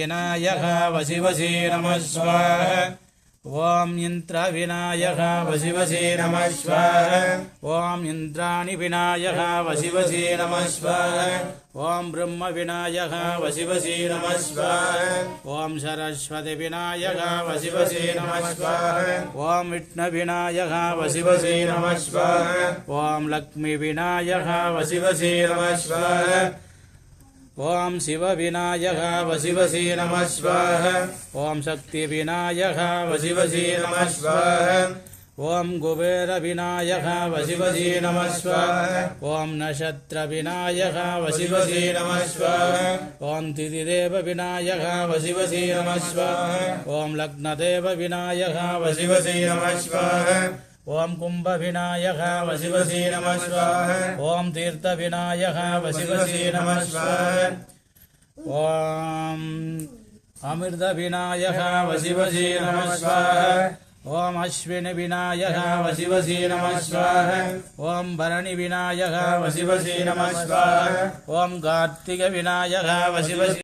विनायक वशिवशी नमः स्वाहा ॐ इन्द्रविनायक वशिवशी नमः स्वाहा ॐ इन्द्राणि विनायक वशिवशी नमः स्वाहा ॐ ब्रह्मविनायक वशिवशी नमः स्वाहा ॐ सरस्वती विनायक वशिवशी नमः स्वाहा ॐ विष्णुविनायक वशिवशी नमः स्वाहा ॐ लक्ष्मीविनायक वशिवशी नमः स्वाहा ॐ शिवविनायक वशिवशी नमः स्वाहा ॐ शक्तिविनायक वशिवशी नमः स्वाहा ॐ कुबेरविनायक वशिवशी नमः स्वाहा ॐ नक्षत्रविनायक वशिवशी नमः स्वाहा ॐ तिथिदेवविनायक वशिवशी नमः स्वाहा ॐ लग्नदेवविनायक वशिवशी नमः स्वाहा ॐ कुम्भविनायक वशिवशी नमः स्वाहा। ॐ तीर्थविनायक वशिवशी नमः स्वाहा। ॐ अमृतविनायक वशिवशी नमः स्वाहा। ॐ अश्विनिविनायक वशिवशी नमः स्वाहा। ॐ भरणिविनायक वशिवशी नमः स्वाहा। ॐ कार्तिकविनायक वशिवशी